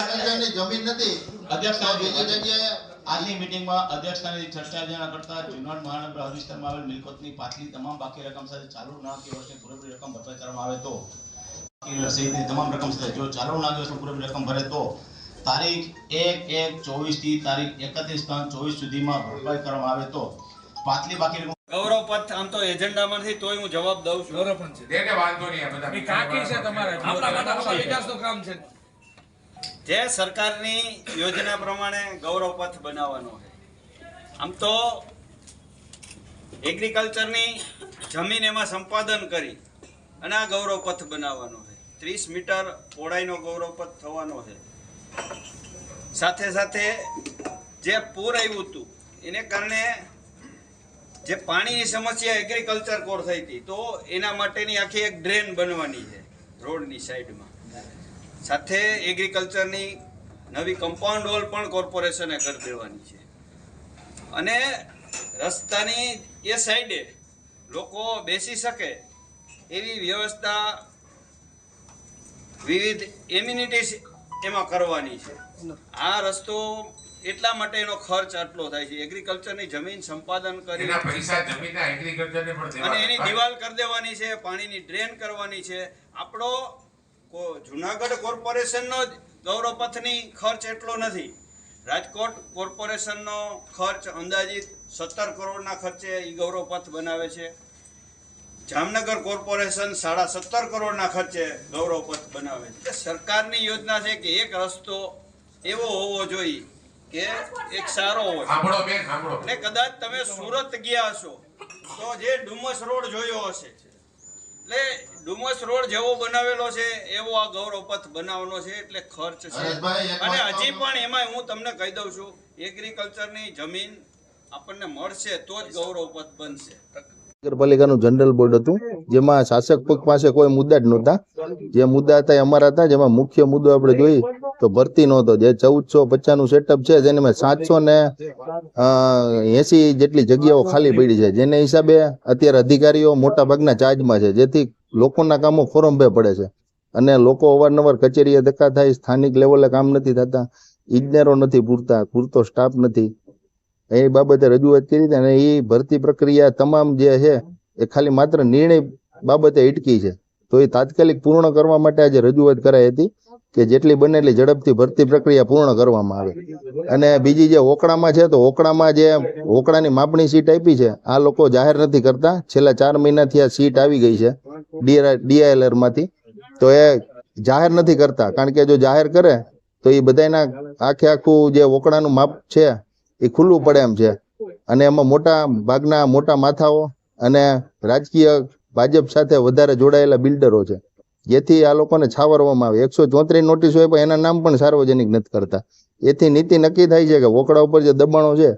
ને નો જમીન નથી. અધ્યક્ષ તો બીજી જગ્યાએ આજની મીટિંગમાં અધ્યક્ષ સ્થાનેથી ચર્ચા વિચારણા કરતા જુનાગઢ મહાનગર હદ આવેલ મિલકતની પાછલી તમામ બાકી રકમ સાથે ચાલુ નાણાકીય વર્ષની પૂરેપૂરી રકમ ભરપાઈ આવે તો. તમામ રકમ સાથે જો ચાલુ નાણાકીય વર્ષની પૂરેપૂરી રકમ ભરે તો તારીખ એક એક ચોવીસથી તારીખ એકત્રીસ ત્રણ ચોવીસ સુધીમાં ભરપાઈ કરવામાં આવે તો પાછલી બાકી ગૌરવ પથ આમ તો એજન્ડામાંથી તોય હું જવાબ દઉં છું. ગૌરવ છે. દેને વાંધો નહીં બધા એ કાકી છે તમારે. આપણા માટે વિકાસનું કામ છે. જે સરકારની યોજના પ્રમાણે ગૌરવ પથ બનાવવાનો છે આમ તો એગ્રીકલ્ચરની જમીન એમાં સંપાદન કરી અને આ ગૌરવ પથ બનાવવાનો છે ત્રીસ મીટર પહોળાઈનો ગૌરવ પથ થવાનો છે સાથે સાથે જે પૂર આવ્યું હતું, એને કારણે જે પાણીની સમસ્યા એગ્રીકલ્ચર કોર થઈ હતી, તો એના માટેની આખી એક ડ્રેન બનવાની છે, રોડની સાઈડમાં સાથે એગ્રીકલ્ચરની નવી કમ્પાઉન્ડ વોલ પણ કોર્પોરેશને કરી દેવાની છે. અને રસ્તાની એ સાઈડે લોકો બેસી શકે એવી વ્યવસ્થા વિવિધ એમ્યુનિટીઝ એમાં કરવાની છે. આ રસ્તો એટલા માટે એનો ખર્ચ આટલો થાય છે. એગ્રીકલ્ચરની જમીન સંપાદન કરી એના પૈસા જમીનના એગ્રીકલ્ચર પણ અને એની. દિવાલ કરી દેવાની છે પાણીની ડ્રેન કરવાની છે. આપણો કો- જુનાગઢ કોર્પોરેશનનો જ ગૌરવપથની ખર્ચ એટલો નથી. રાજકોટ કોર્પોરેશનનો ખર્ચ અંદાજિત સત્તર કરોડના ખર્ચે એ ગૌરવપથ બનાવે છે. જામનગર કોર્પોરેશન સાડા સત્તર કરોડના ખર્ચે ગૌરવપથ બનાવે છે. એટલે સરકારની યોજના છે કે એક રસ્તો એવો હોવો જોઈએ કે એક સારો હોય ને કદાચ તમે સુરત ગયા હશો તો જે ડુમસ રોડ જોયો હશે એટલે ડુમસ રોડ જેવો બનાવેલો છે એવો આ ગૌરવપથ બનાવવાનો છે એટલે ખર્ચ છે. અને હજી પણ એમાં હું તમને કહી દઉં છું એગ્રીકલ્ચરની જમીન આપણને મળશે તો જ ગૌરવપથ બનશે. નગરપાલિકાનું જનરલ બોર્ડ હતું જેમાં શાસક પક્ષ પાસે કોઈ મુદ્દા જ નહોતા. જે મુદ્દા હતા એ અમારા હતા જેમાં મુખ્ય મુદ્દો આપણે જોઈએ તો ભરતી નહોતો. જે ચૌદસો પચાસનું સેટઅપ છે જેને સાતસો ને એસી જેટલી જગ્યાઓ ખાલી પડી છે. જેને હિસાબે અત્યારે અધિકારીઓ મોટા ભાગના ચાર્જમાં છે. જેથી લોકોના કામો ફોરંભે પડે છે. અને લોકો અવારનવાર કચેરીએ ધક્કા થાય સ્થાનિક લેવલે કામ નથી થતા. ઇજનેરો નથી પૂરતા પૂરતો સ્ટાફ નથી. એ બાબતે રજૂઆત કરી હતી અને એ ભરતી પ્રક્રિયા તમામ જે છે, એ ખાલી માત્ર નિર્ણય બાબતે અટકી છે. તો એ તાત્કાલિક પૂર્ણ કરવા માટે આજે રજૂઆત કરાઈ હતી કે જેટલી બને એટલી ઝડપથી ભરતી પ્રક્રિયા પૂર્ણ કરવામાં આવે. અને બીજી જે ઓકળામાં છે, તો ઓકળામાં જે ઓકળાની માપણી સીટ આપી છે, આ લોકો જાહેર નથી કરતા. છેલ્લા ચાર મહિનાથી આ સીટ આવી ગઈ છે ડીઆઈએલઆરમાંથી તો એ જાહેર નથી કરતા. કારણ કે જો જાહેર કરે, તો એ બધાના આખે આખું જે ઓકળાનું માપ છે એ ખુલ્લું પડે એમ છે. અને એમાં મોટા ભાગના મોટા માથાઓ અને રાજકીય ભાજપ સાથે વધારે જોડાયેલા બિલ્ડરો છે. જેથી આ લોકોને છાવરવામાં આવે. એકસો ચોત્રીસ નોટિસ હોય પણ એના નામ પણ સાર્વજનિક નથી કરતા. એથી નીતિ નક્કી થાય છે કે વોકડા ઉપર જે દબાણો છે,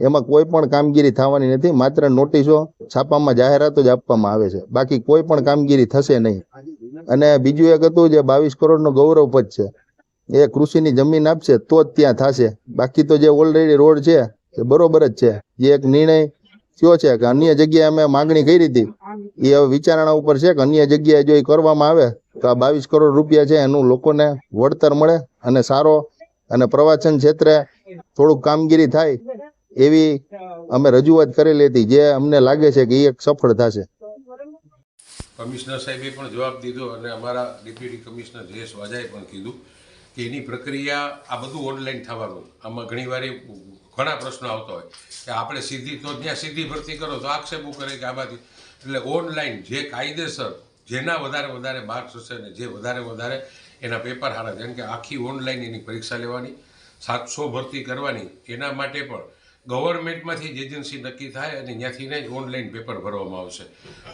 એમાં કોઈ પણ કામગીરી થવાની નથી. માત્ર નોટિસો છાપામાં જાહેરાતો જ આપવામાં આવે છે. બાકી કોઈ પણ કામગીરી થશે નહીં. અને બીજું એક હતું જે બાવીસ કરોડનો ગૌરવ પદ છે. એ કૃષિની જમીન આપશે, તો જ ત્યાં થશે. બાકી તો જે ઓલરેડી રોડ છે, એ બરોબર જ છે. જે એક નિર્ણય થયો છે કે અન્ય જગ્યાએ અમે માગણી કરી હતી. એ હવે વિચારણા ઉપર છે કે અન્ય જગ્યાએ જો એ કરવામાં આવે, તો આ બાવીસ કરોડ રૂપિયા છે, એનું લોકોને વળતર મળે અને સારો અને પ્રવાસન ક્ષેત્રે થોડુંક કામગીરી થાય એવી અમે રજૂઆત કરેલી હતી. જે અમને લાગે છે કે એ એક સફળ થશે. કમિશનર સાહેબે પણ જવાબ દીધો અને અમારા ડેપ્યુટી કમિશનર જયેશ વાજાએ પણ કીધું કે એની પ્રક્રિયા આ બધું ઓનલાઈન થવાનું. આમાં ઘણીવાર ઘણા પ્રશ્નો આવતા હોય. કે આપણે સીધી તો જ્યાં સીધી ભરતી કરો તો આક્ષેપો કરે કે આમાંથી એટલે ઓનલાઈન જે કાયદેસર, જેના વધારે વધારે માર્ક્સ હશે ને જે વધારે વધારે એના પેપર હારા જેમ કે આખી ઓનલાઈન એની પરીક્ષા લેવાની, સાતસો ભરતી કરવાની, એના માટે પણ ગવર્મેન્ટમાંથી જ એજન્સી નક્કી થાય અને ત્યાંથીને જ ઓનલાઈન પેપર ભરવામાં આવશે.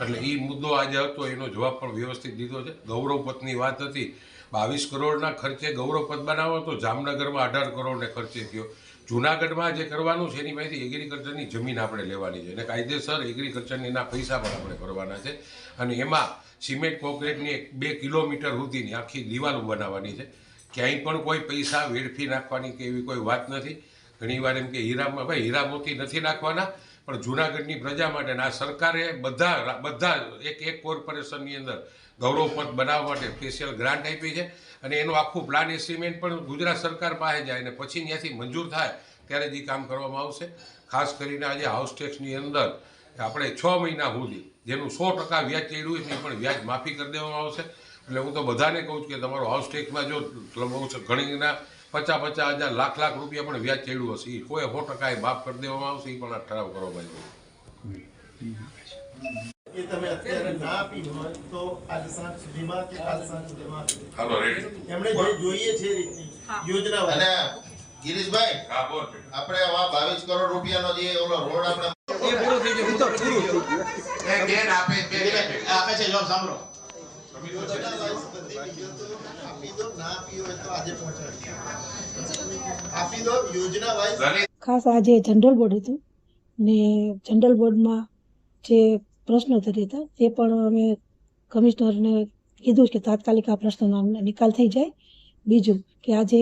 એટલે એ મુદ્દો આજે હતો, એનો જવાબ પણ વ્યવસ્થિત દીધો છે. ગૌરવપથની વાત હતી બાવીસ કરોડના ખર્ચે ગૌરવપથ બનાવો તો જામનગરમાં અઢાર કરોડને ખર્ચે થયો. જુનાગઢમાં જે કરવાનું છે એની માહિતી એગ્રીકલ્ચરની જમીન આપણે લેવાની છે. અને કાયદેસર એગ્રીકલ્ચરની એના પૈસા પણ આપણે કરવાના છે. અને એમાં સિમેન્ટ કોન્ક્રીટની એક બે કિલોમીટર સુધીની આખી દિવાલ બનાવવાની છે. ક્યાંય પણ કોઈ પૈસા વેડફી નાખવાની કે એવી કોઈ વાત નથી. ઘણીવાર એમ કે હીરામાં, ભાઈ હીરા મોતી નથી નાખવાના. પણ જુનાગઢની પ્રજા માટે આ સરકારે બધા બધા એક એક કોર્પોરેશનની અંદર ગૌરવપથ બનાવવા માટે સ્પેશિયલ ગ્રાન્ટ આપી છે અને એનું આખું પ્લાન એસ્ટિમેટ પણ ગુજરાત સરકાર પાસે જાય અને પછી ત્યાંથી મંજૂર થાય ત્યારે જ એ કામ કરવામાં આવશે ખાસ કરીને આજે હાઉસ ટેક્સની અંદર આપણે છ મહિના સુધી જેનું સો ટકા વ્યાજ ચડ્યું એની પણ વ્યાજ માફી કરી દેવામાં આવશે એટલે હું તો બધાને કહું છું કે તમારો હાઉસ ટેક્સમાં જો ઘણીના પચાસ પચાસ હજાર લાખ લાખ રૂપિયા પણ વ્યાજ ચડ્યું હશે. એ કોઈ સો ટકા એ માફ કરી દેવામાં આવશે એ પણ આ ઠરાવ કરવામાં આવ્યો એ તમે અત્યારે ના આપી હોય તો આજે સાંજ સુધીમાં કે કાલ સાંજ સુધીમાં હાલો રેડી. એમણે જે જોઈએ છે રીતની યોજના અને ગિરીશભાઈ હા બોલ. આપણે આ બાવીસ કરોડ રૂપિયાનો જે ઓલો રોડ આપણે. આપે છે જવાબ સાંભળો. ખાસ આજે જનરલ બોર્ડ હતું ને જનરલ બોર્ડમાં જે પ્રશ્નોત્તરી હતા, તે પણ અમે કમિશનરને કીધું કે તાત્કાલિક આ પ્રશ્નનો નિકાલ થઈ જાય. બીજું કે આજે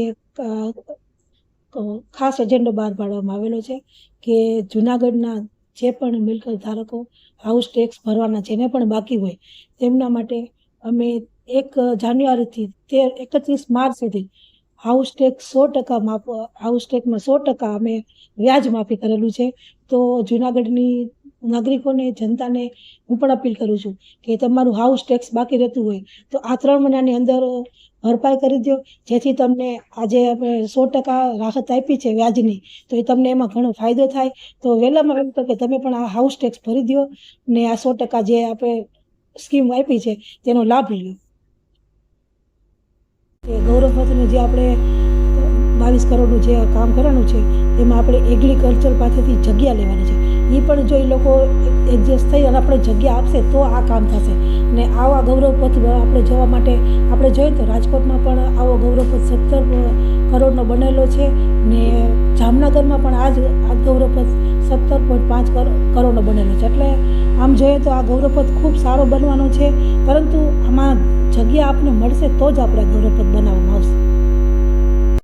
ખાસ એજન્ડો બહાર પાડવામાં આવેલો છે કે જુનાગઢના જે પણ મિલકત ધારકો હાઉસ ટેક્સ ભરવાના જેને પણ બાકી હોય. તેમના માટે અમે એક જાન્યુઆરીથી તેર, એકત્રીસ માર્ચ સુધી હાઉસ ટેક્સ સો ટકા માફ હાઉસ ટેક્સમાં સો ટકા અમે વ્યાજ માફી કરેલું છે. તો જુનાગઢની નાગરિકોને, જનતાને હું પણ અપીલ કરું છું કે તમારું હાઉસ ટેક્સ બાકી રહેતું હોય તો આ ત્રણ મહિનાની અંદર ભરપાઈ કરી દો જેથી તમને આજે આપણે સો ટકા રાહત આપી છે વ્યાજની, તો એ તમને એમાં ઘણો ફાયદો થાય. તો વહેલામાં વહેલું કે તમે પણ આ હાઉસ ટેક્સ ભરી દો ને આ સો ટકા જે આપણે સ્કીમ આપી છે, તેનો લાભ લ્યો કે ગૌરવપથનું જે આપણે બાવીસ કરોડનું જે કામ કરવાનું છે તેમાં આપણે એગ્રીકલ્ચર પાસેથી જગ્યા લેવાની છે. એ પણ જો એ લોકો એડજસ્ટ થઈ અને આપણે જગ્યા આપશે તો આ કામ થશે. ને આવા ગૌરવપથ આપણે જવા માટે આપણે જોઈએ તો રાજકોટમાં પણ આવો ગૌરવપથ સત્તર કરોડનો બનેલો છે. ને જામનગરમાં પણ આ જ આ ગૌરવપથ સત્તર પોઈન્ટ પાંચ કરોડનો બનેલો છે. એટલે આમ જોઈએ તો આ ગૌરવપદ ખૂબ સારો બનવાનો છે, પરંતુ આમાં જગ્યા આપને મળશે તો જ આપણે ગૌરવપદ બનાવવામાં આવશે.